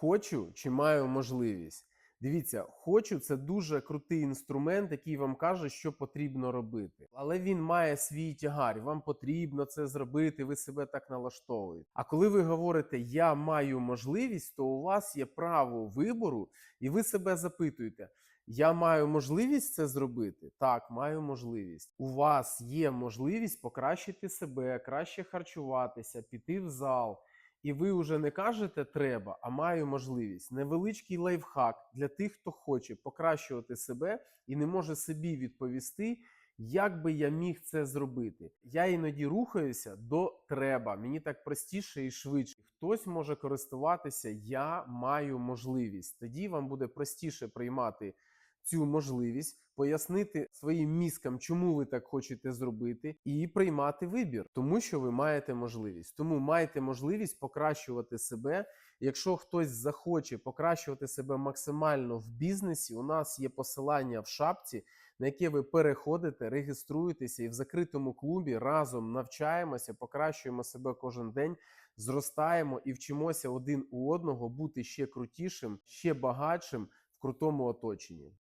Хочу чи маю можливість? Дивіться, хочу це дуже крутий інструмент, який вам каже, що потрібно робити. Але він має свій тягар. Вам потрібно це зробити, ви себе так налаштовуєте. А коли ви говорите Я маю можливість, то у вас є право вибору, і ви себе запитуєте. Я маю можливість це зробити? Так, маю можливість. У вас є можливість покращити себе, краще харчуватися, піти в зал. І ви вже не кажете треба, а маю можливість. Невеличкий лайфхак для тих, хто хоче покращувати себе і не може собі відповісти, як би я міг це зробити. Я іноді рухаюся до треба. Мені так простіше і швидше. Хтось може користуватися, я маю можливість. Тоді вам буде простіше приймати цю можливість, пояснити своїм мізкам, чому ви так хочете зробити, і приймати вибір, тому що ви маєте можливість. Тому маєте можливість покращувати себе. Якщо хтось захоче покращувати себе максимально в бізнесі, у нас є посилання в шапці, на яке ви переходите, реєструєтеся і в закритому клубі разом навчаємося, покращуємо себе кожен день, зростаємо і вчимося один у одного бути ще крутішим, ще багатшим в крутому оточенні.